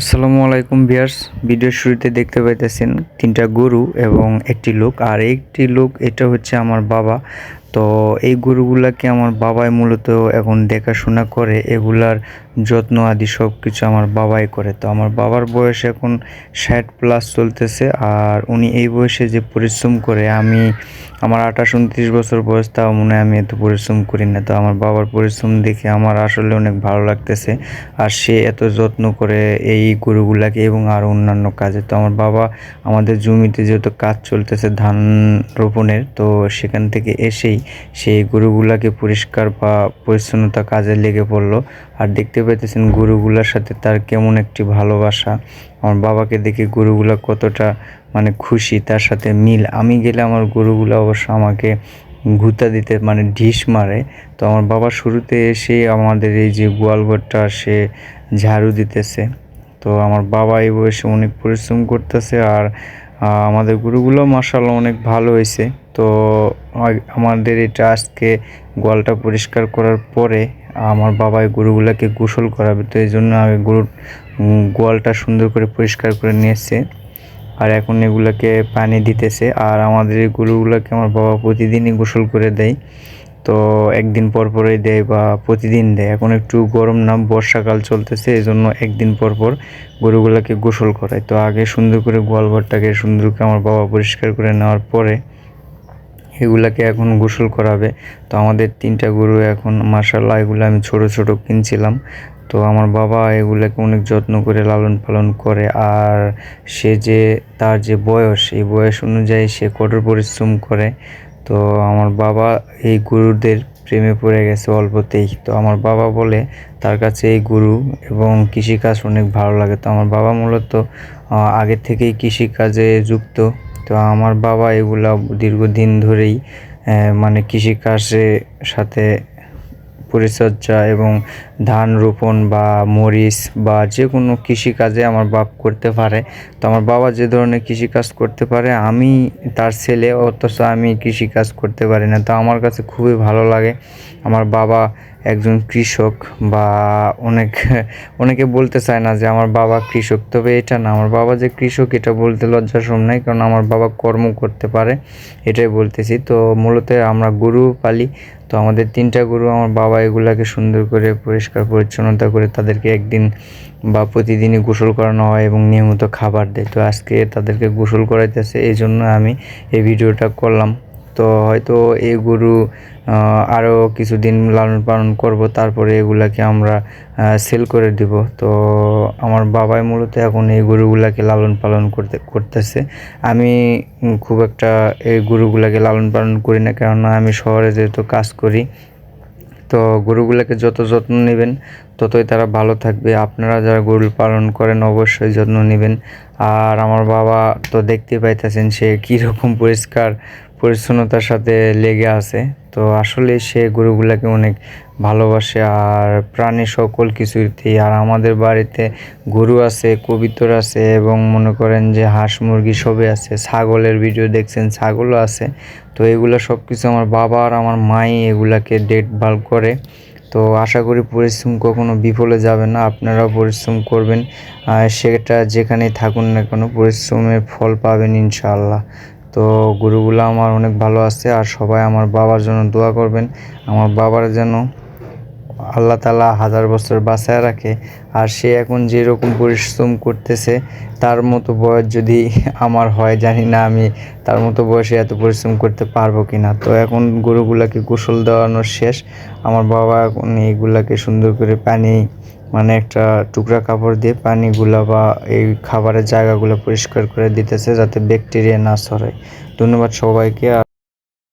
আসসালামু আলাইকুম বিয়ার্স ভিডিওর শুরুতে দেখতে পাইতেছেন তিনটা গরু এবং একটি লোক। আর একটি লোক, এটা হচ্ছে আমার বাবা। তো এই গরুগুলাকে আমার বাবাই মূলত এখন দেখাশোনা করে, এগুলার যত্ন আদি সব কিছু আমার বাবাই করে। তো আমার বাবার বয়স এখন ষাট প্লাস চলতেছে, আর উনি এই বয়সে যে পরিশ্রম করে, আমি আমার আঠাশ উনত্রিশ বছর বয়স, তাও মনে আমি এত পরিশ্রম করি না। তো আমার বাবার পরিশ্রম দেখে আমার আসলে অনেক ভালো লাগতেছে, আর সে এত যত্ন করে এই গরুগুলাকে এবং আর অন্যান্য কাজে। তো আমার বাবা আমাদের জমিতে যেহেতু কাজ চলতেছে ধান রোপণের, তো সেখান থেকে এসেই সেই গরুগুলাকে পরিষ্কার বা পরিচ্ছন্নতা কাজে লেগে পড়ল। আর দেখতে পাইতেছেন গরুগুলার সাথে তার কেমন একটি ভালোবাসা। আমার বাবাকে দেখে গরুগুলা কতটা মানে খুশি, তার সাথে মিল। আমি গেলে আমার গরুগুলো অবশ্য আমাকে ঘুতা দিতে মানে ঢিস মারে। তো আমার বাবা শুরুতে এসে আমাদের এই যে গোয়ালঘরটা সে ঝাড়ু দিতেছে। তো আমার বাবা এই বয়সে অনেক পরিশ্রম করতেছে আর আমাদের গরুগুলো মাসাল্লাহ অনেক ভালো হয়েছে। তো আমাদের এটা আজকে গোয়ালটা পরিষ্কার করার পরে আমার বাবাই গরুগুলোকে গোসল করাবে। তো এই জন্য আমি গরুর গোয়ালটা সুন্দর করে পরিষ্কার করে নিয়েছে আর এখন এগুলোকে পানি দিতেছে। আর আমাদের এই গরুগুলোকে আমার বাবা প্রতিদিনই গোসল করে দেয়। তো একদিন পর পরই দেয় বা প্রতিদিন দেয়। এখন একটু গরম না, বর্ষাকাল চলতেছে এই জন্য একদিন পর পর গরুগুলোকে গোসল করায়। তো আগে সুন্দর করে গোয়ালঘরটাকে সুন্দর করে আমার বাবা পরিষ্কার করে নেওয়ার পরে এগুলাকে এখন গোসল করাবে। তো আমাদের তিনটা গরু এখন মার্শাল্লাহ এগুলো আমি ছোট ছোট কিনছিলাম। তো আমার বাবা এগুলাকে অনেক যত্ন করে লালন পালন করে। আর সে যে, তার যে বয়স, এই বয়স অনুযায়ী সে কঠোর পরিশ্রম করে। তো আমার বাবা এই গরুদের প্রেমে পড়ে গেছে অল্পতেই। তো আমার বাবা বলে, তার কাছে এই গরু এবং কৃষিকাজ অনেক ভালো লাগে। তো আমার বাবা মূলত আগে থেকেই কৃষিকাজে যুক্ত। তো আমার বাবা এগুলা দীর্ঘদিন ধরেই মানে কৃষিকাজের সাথে পরিচর্যা এবং ধান রোপণ বা মরিচ বা যে কোনো কৃষিকাজে আমার বাপ করতে পারে। তো আমার বাবা যে ধরনের কৃষিকাজ করতে পারে, আমি তার ছেলে অথচ আমি কৃষিকাজ করতে পারি না। তো আমার কাছে খুবই ভালো লাগে। আমার বাবা একজন কৃষক বা অনেক, অনেকে বলতে চায় না যে আমার বাবা কৃষক, তবে এটা না। আমার বাবা যে কৃষক, এটা বলতে লজ্জা সম নাই, কারণ আমার বাবা কর্ম করতে পারে, এটাই বলতেছি। তো মূলত আমরা গরু পালি, তো আমাদের তিনটা গরু, আমার বাবা এগুলাকে সুন্দর করে পরিষ্কার, পরিচ্ছন্নতা করে তাদেরকে একদিন বা প্রতিদিনই গোসল করানো হয় এবং নিয়মিত খাবার দেয়। তো আজকে তাদেরকে গোসল করাইতেছে, এই জন্য আমি এই ভিডিওটা করলাম। তো হয়তো এই গরু আরও কিছুদিন লালন পালন করব, তারপরে এগুলাকে আমরা সেল করে দিব। তো আমার বাবাই মূলত এখন এই গরুগুলাকে লালন পালন করতে, করতেছে। আমি খুব একটা এই গরুগুলাকে লালন পালন করি না, কেননা আমি শহরে যেহেতু কাজ করি, তো গরুগুলোকে যত যত্ন নেবেন, ততই তারা ভালো থাকবে। আপনারা যারা গরু পালন করেন, অবশ্যই যত্ন নেবেন। আর আমার বাবা তো দেখতে পাইতেছেন, সে কীরকম পরিষ্কার পরিচ্ছন্নতার সাথে লেগে আছে। তো আসলে সে গরুগুলাকে অনেক ভালোবাসে আর প্রাণী সকল কিছুতেই আর আমাদের বাড়িতে গরু আছে, কবিতর আছে এবং মনে করেন যে হাঁস, মুরগি সবই আছে। ছাগলের ভিডিও দেখছেন, ছাগলও আছে। তো এগুলো সব কিছু আমার বাবা আর আমার মাই এগুলাকে দেখভাল করে। তো আশা করি পরিশ্রম কখনো বিফলে যাবে না, আপনারাও পরিশ্রম করবেন। সেটা যেখানেই থাকুন না কেন, পরিশ্রমের ফল পাবেন ইনশাআল্লাহ। তো গরুগুলো আমার অনেক ভালো আছে আর সবাই আমার বাবার জন্য দোয়া করবেন, আমার বাবার যেন আল্লাহ তালা হাজার বছর বাঁচায় রাখে। আর সে এখন যেরকম পরিশ্রম করতেছে, তার মতো বয়স যদি আমার হয়, জানি না আমি তার মতো বয়সে এত পরিশ্রম করতে পারব কি না তো এখন গরুগুলাকে গোসল দেওয়ানোর শেষ, আমার বাবা এখন এইগুলাকে সুন্দর করে পানি মানে একটা টুকরা কাপড় দিয়ে পানিগুলা বা এই খাবারের জায়গাগুলো পরিষ্কার করে দিতেছে যাতে ব্যাকটেরিয়া না ছড়ায়। ধন্যবাদ সবাইকে।